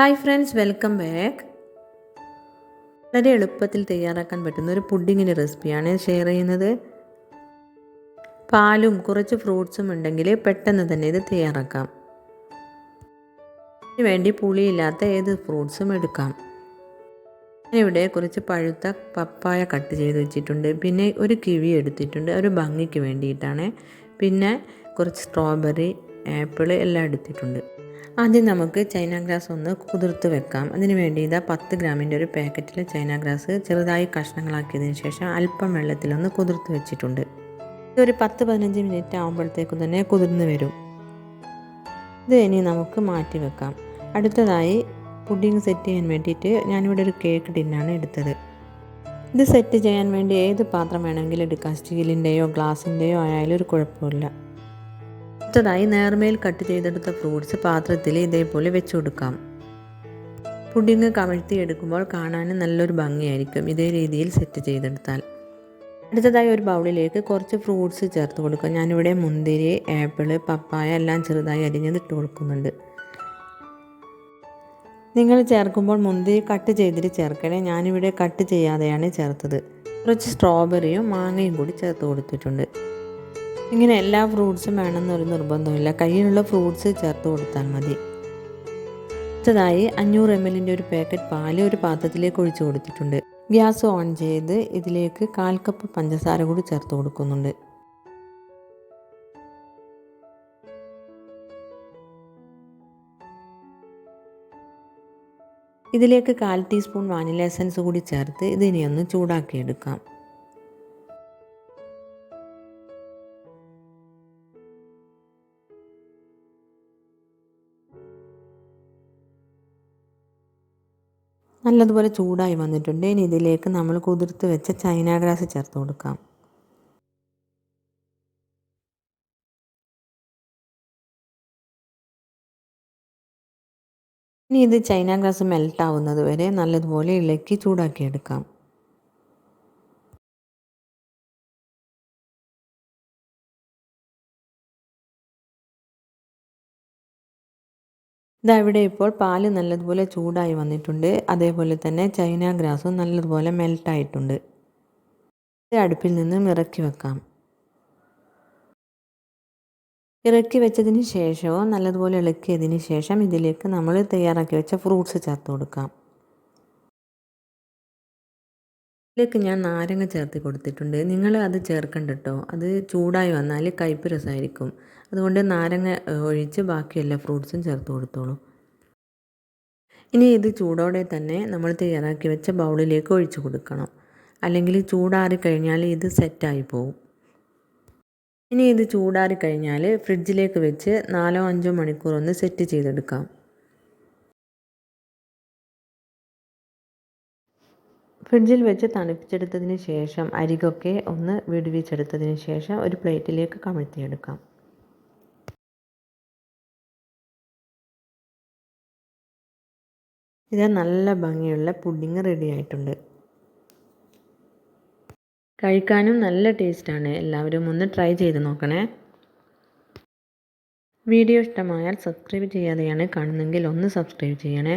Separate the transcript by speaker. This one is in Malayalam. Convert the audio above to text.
Speaker 1: ഹായ് ഫ്രണ്ട്സ് വെൽക്കം ബാക്ക് വളരെ എളുപ്പത്തിൽ തയ്യാറാക്കാൻ പറ്റുന്ന ഒരു പുഡിങ്ങിന്റെ റെസിപ്പിയാണ് ഷെയർ ചെയ്യുന്നത്. പാലും കുറച്ച് ഫ്രൂട്ട്സും ഉണ്ടെങ്കിൽ പെട്ടെന്ന് തന്നെ ഇത് തയ്യാറാക്കാം. ഇതിന് വേണ്ടി പുളിയില്ലാത്ത ഏത് ഫ്രൂട്ട്സും എടുക്കാം. ഇവിടെ കുറച്ച് പഴുത്ത പപ്പായ കട്ട് ചെയ്ത് വെച്ചിട്ടുണ്ട്. പിന്നെ ഒരു കിവി എടുത്തിട്ടുണ്ട്. ഒരു ഭംഗിക്ക് വേണ്ടിയിട്ടാണ്. പിന്നെ കുറച്ച് സ്ട്രോബെറി ആപ്പിൾ എല്ലാം എടുത്തിട്ടുണ്ട്. ആദ്യം നമുക്ക് ചൈന ഗ്രാസ് ഒന്ന് കുതിർത്ത് വെക്കാം. അതിന് വേണ്ടി ഇതാ പത്ത് ഗ്രാമിന്റെ ഒരു പാക്കറ്റിൽ ചൈന ഗ്രാസ് ചെറുതായി കഷ്ണങ്ങളാക്കിയതിന് ശേഷം അല്പം വെള്ളത്തിലൊന്ന് കുതിർത്ത് വെച്ചിട്ടുണ്ട്. ഇതൊരു പത്ത് പതിനഞ്ച് മിനിറ്റ് ആകുമ്പോഴത്തേക്കും തന്നെ കുതിർന്ന് വരും. ഇത് ഇനി നമുക്ക് മാറ്റി വെക്കാം. അടുത്തതായി പുഡിങ് സെറ്റ് ചെയ്യാൻ വേണ്ടിയിട്ട് ഞാനിവിടെ ഒരു കേക്ക് ടിന്നാണ് എടുത്തത്. ഇത് സെറ്റ് ചെയ്യാൻ വേണ്ടി ഏത് പാത്രം വേണമെങ്കിലും എടുക്കാം. സ്റ്റീലിന്റെയോ ഗ്ലാസിന്റെയോ ആയാലും ഒരു കുഴപ്പമില്ല. അടുത്തതായി നേർമേൽ കട്ട് ചെയ്തെടുത്ത ഫ്രൂട്ട്സ് പാത്രത്തിൽ ഇതേപോലെ വെച്ച് കൊടുക്കാം പുഡിങ് കമഴ്ത്തി എടുക്കുമ്പോൾ കാണാൻ നല്ലൊരു ഭംഗിയായിരിക്കും ഇതേ രീതിയിൽ സെറ്റ് ചെയ്തെടുത്താൽ. അടുത്തതായി ഒരു ബൗളിലേക്ക് കുറച്ച് ഫ്രൂട്ട്സ് ചേർത്ത് കൊടുക്കാം. ഞാനിവിടെ മുന്തിരി ആപ്പിൾ പപ്പായ എല്ലാം ചെറുതായി അരിഞ്ഞത് ഇട്ട് കൊടുക്കുന്നുണ്ട്. നിങ്ങൾ ചേർക്കുമ്പോൾ മുന്തിരി കട്ട് ചെയ്തിട്ട് ചേർക്കണേ. ഞാനിവിടെ കട്ട് ചെയ്യാതെയാണ് ചേർത്തത്. കുറച്ച് സ്ട്രോബെറിയും മാങ്ങയും കൂടി ചേർത്ത് കൊടുത്തിട്ടുണ്ട്. ഇങ്ങനെ എല്ലാ ഫ്രൂട്ട്സും വേണമെന്നൊരു നിർബന്ധമില്ല. കയ്യിലുള്ള ഫ്രൂട്ട്സ് ചേർത്ത് കൊടുത്താൽ മതി. അടുത്തതായി അഞ്ഞൂറ് എം എല്ലിന്റെ ഒരു പാക്കറ്റ് പാൽ ഒരു പാത്രത്തിലേക്ക് ഒഴിച്ചു കൊടുത്തിട്ടുണ്ട്. ഗ്യാസ് ഓൺ ചെയ്ത് ഇതിലേക്ക് കാൽ കപ്പ് പഞ്ചസാര കൂടി ചേർത്ത് കൊടുക്കുന്നുണ്ട്. ഇതിലേക്ക് കാൽ ടീസ്പൂൺ വാനില എസൻസ് കൂടി ചേർത്ത് ഇതിനെ ഒന്ന് ചൂടാക്കിയെടുക്കാം. നല്ലതുപോലെ ചൂടായി വന്നിട്ടുണ്ട്. ഇനി ഇതിലേക്ക് നമ്മൾ കുതിർത്ത് വെച്ച ചൈന ഗ്രാസ് ചേർത്ത് കൊടുക്കാം. ഇനി ഇത് ചൈന ഗ്രാസ് മെൽറ്റ് ആവുന്നത് വരെ നല്ലതുപോലെ ഇളക്കി ചൂടാക്കിയെടുക്കാം. ഇതാ ഇവിടെ ഇപ്പോൾ പാൽ നല്ലതുപോലെ ചൂടായി വന്നിട്ടുണ്ട്. അതേപോലെ തന്നെ ചൈന ഗ്രാസും നല്ലതുപോലെ മെൽട്ടായിട്ടുണ്ട് അടുപ്പിൽ നിന്നും ഇറക്കി വെക്കാം. ഇറക്കി വെച്ചതിന് ശേഷവും നല്ലതുപോലെ ഇളക്കിയതിന് ശേഷം ഇതിലേക്ക് നമ്മൾ തയ്യാറാക്കി വെച്ച ഫ്രൂട്ട്സ് ചേർത്ത് കൊടുക്കാം. ഇതിലേക്ക് ഞാൻ നാരങ്ങ ചേർത്ത് കൊടുത്തിട്ടുണ്ട്. നിങ്ങൾ അത് ചേർക്കണ്ട കേട്ടോ അത് ചൂടായി വന്നാൽ കയ്പ്പ് രസമായിരിക്കും. അതുകൊണ്ട് നാരങ്ങ ഒഴിച്ച് ബാക്കി എല്ലാ ഫ്രൂട്ട്സും ചേർത്ത് കൊടുത്തോളൂ. ഇനി ഇത് ചൂടോടെ തന്നെ നമ്മൾ തയ്യാറാക്കി വെച്ച ബൗളിലേക്ക് ഒഴിച്ച് കൊടുക്കണം. അല്ലെങ്കിൽ ചൂടാറി കഴിഞ്ഞാൽ ഇത് സെറ്റായി പോകും ഇനി ഇത് ചൂടാറി കഴിഞ്ഞാൽ ഫ്രിഡ്ജിലേക്ക് വെച്ച് നാലോ അഞ്ചോ മണിക്കൂർ ഒന്ന് സെറ്റ് ചെയ്തെടുക്കാം. ഫ്രിഡ്ജിൽ വെച്ച് തണുപ്പിച്ചെടുത്തതിന് ശേഷം അരികൊക്കെ ഒന്ന് വിടുവിച്ചെടുത്തതിന് ശേഷം ഒരു പ്ലേറ്റിലേക്ക് കമഴ്ത്തിയെടുക്കാം. ഇത് നല്ല ഭംഗിയുള്ള പുഡിങ് റെഡി ആയിട്ടുണ്ട്. കഴിക്കാനും നല്ല ടേസ്റ്റാണ്. എല്ലാവരും ഒന്ന് ട്രൈ ചെയ്ത് നോക്കണേ. വീഡിയോ ഇഷ്ടമായാൽ സബ്സ്ക്രൈബ് ചെയ്യാതെയാണ് കാണുന്നെങ്കിൽ ഒന്ന് സബ്സ്ക്രൈബ് ചെയ്യണേ.